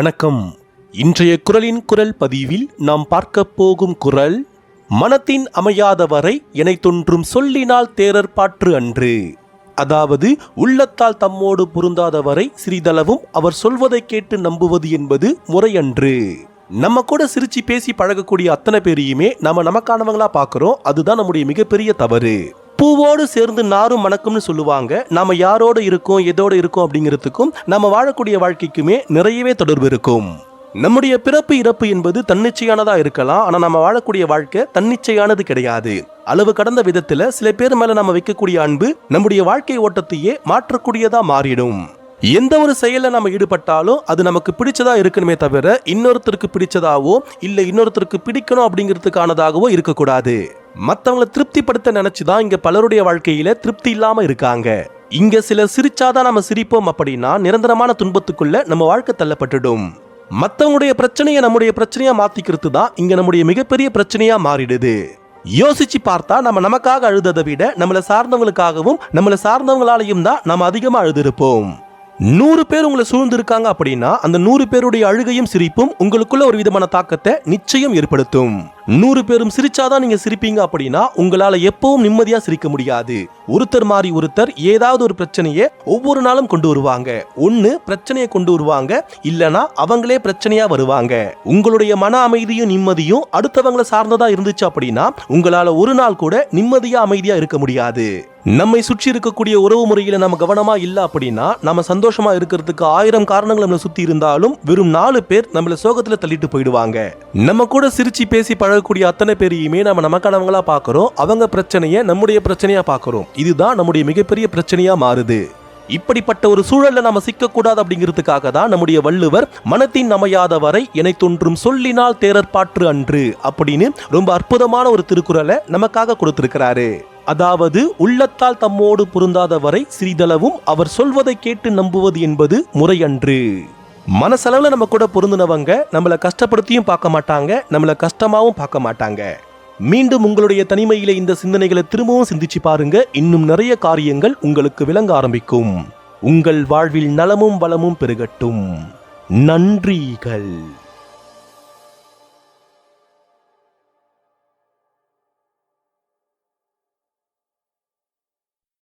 வணக்கம். இன்றைய குரலின் குரல் பதிவில் நாம் பார்க்க போகும் குரல் மனத்தின் அமையாதவரை என தோன்றும் சொல்லினால் தேரர் பாற்று அன்று. அதாவது உள்ளத்தால் தம்மோடு பொருந்தாதவரை சிறிதளவும் அவர் சொல்வதை கேட்டு நம்புவது என்பது முறையன்று நம்ம கூட சிரிச்சு பேசி பழகக்கூடிய அத்தனை பேரையுமே நம்ம நமக்கானவங்களா பார்க்குறோம். அதுதான் நம்முடைய மிகப்பெரிய தவறு. பூவோடு சேர்ந்து நாரும் மணக்கும்னு சொல்லுவாங்க. நாம யாரோட இருக்கோம் எதோடு இருக்கோம் அப்படிங்கிறதுக்கும் நம்ம வாழக்கூடிய வாழ்க்கைக்குமே நிறையவே தொடர்பு இருக்கும். நம்முடைய பிறப்பு இறப்பு என்பது தன்னிச்சையானதா இருக்கலாம். ஆனா நம்ம வாழக்கூடிய வாழ்க்கை தன்னிச்சையானது கிடையாது. அளவு கடந்த விதத்துல சில பேர் மேல நம்ம வைக்கக்கூடிய அன்பு நம்முடைய வாழ்க்கை ஓட்டத்தையே மாற்றக்கூடியதா மாறிடும். எந்த ஒரு செயலில் நம்ம ஈடுபட்டாலும் அது நமக்கு பிடிச்சதா இருக்கணுமே தவிர இன்னொருத்தருக்கு பிடிச்சதாவோ இல்லை இன்னொருத்தருக்கு பிடிக்கணும் அப்படிங்கிறதுக்கானதாகவோ இருக்கக்கூடாது. மற்றவங்களை திருப்திப்படுத்த நினைச்சுதான் இங்க பலருடைய வாழ்க்கையில திருப்தி இல்லாம இருக்காங்க. இங்க சில சிரிச்சாதான் நம்ம சிரிப்போம் அப்படின்னா நிரந்தரமான துன்பத்துக்குள்ள நம்ம வாழ்க்கை தள்ளப்பட்டுடும். மற்றவங்களுடைய பிரச்சனையை நம்முடைய பிரச்சனையா மாத்திக்கிறது தான் இங்க நம்முடைய மிகப்பெரிய பிரச்சனையா மாறிடுது. யோசிச்சு பார்த்தா நம்ம நமக்காக அழுததை விட நம்மளை சார்ந்தவங்களுக்காகவும் நம்மளை சார்ந்தவங்களாலையும் தான் நம்ம அதிகமாக அழுதுருப்போம். நூறு பேர் உங்களை சூழ்ந்திருக்காங்க அப்படின்னா அந்த நூறு பேருடைய அழுகையும் சிரிப்பும் உங்களுக்குள்ள ஒரு விதமான தாக்கத்தை நிச்சயம் ஏற்படுத்தும். நூறு பேரும் சிரிச்சாதான் நீங்க சிரிப்பீங்க அப்படின்னா உங்களால எப்பவும் நிம்மதியா சிரிக்க முடியாது. ஒருத்தர் மாறி ஒருத்தர் ஏதாவது ஒரு பிரச்சனையை ஒவ்வொரு நாளும் கொண்டு வருவாங்க. ஒன்னு பிரச்சனையை கொண்டு வருவாங்க. இல்லனா அவங்களே பிரச்சனையா வருவாங்க. உங்களுடைய மன அமைதியும் நிம்மதியும் அடுத்தவங்களை சார்ந்ததா இருந்துச்சு அப்படின்னா உங்களால ஒரு நாள் கூட நிம்மதியா அமைதியா இருக்க முடியாது. நம்மை சுற்றி இருக்கக்கூடிய உறவு முறையில நம்ம கவனமா இல்ல அப்படின்னா நம்ம சந்தோஷமா இருக்கிறதுக்கு ஆயிரம் காரணங்கள் நம்மளை சுத்தி இருந்தாலும் வெறும் நாலு பேர் நம்மள சோகத்துல தள்ளிட்டு போயிடுவாங்க. நம்ம கூட சிரிச்சு பேசி பழகக்கூடிய அத்தனை பேரையுமே நம்ம நமக்கானவங்களா பார்க்கறோம். அவங்க பிரச்சனையை நம்முடைய பிரச்சனையா பார்க்கறோம். இதுதான் நம்முடைய மிகப்பெரிய பிரச்சனையா மாறுது. இப்படிப்பட்ட ஒரு சூழல்ல நாம சிக்கக்கூடாது அப்படிங்கிறதுக்காக தான் நம்முடைய வள்ளுவர் மனத்தின் அமையாத வரை எனை தோன்றும் சொல்லினால் தேரர் பாற்று அன்று அப்படின்னு ரொம்ப அற்புதமான ஒரு திருக்குறளை நமக்காக கொடுத்திருக்கிறாரு. அதாவது உள்ளத்தால் தம்மோடு பொருந்தாத வரை சிறிதளவும் அவர் சொல்வதை கேட்டு நம்புவது என்பது முறையன்று. மனசளவில் நம்ம கூட பொருந்தினவங்க நம்மளை கஷ்டப்படுத்தியும் பார்க்க மாட்டாங்க நம்மளை கஷ்டமாகவும் பார்க்க மாட்டாங்க. மீண்டும் உங்களுடைய தனிமையில இந்த சிந்தனைகளை திரும்பவும் சிந்திச்சு பாருங்க. இன்னும் நிறைய காரியங்கள் உங்களுக்கு விளங்க ஆரம்பிக்கும். உங்கள் வாழ்வில் நலமும் வளமும் பெருகட்டும். நன்றிகள்.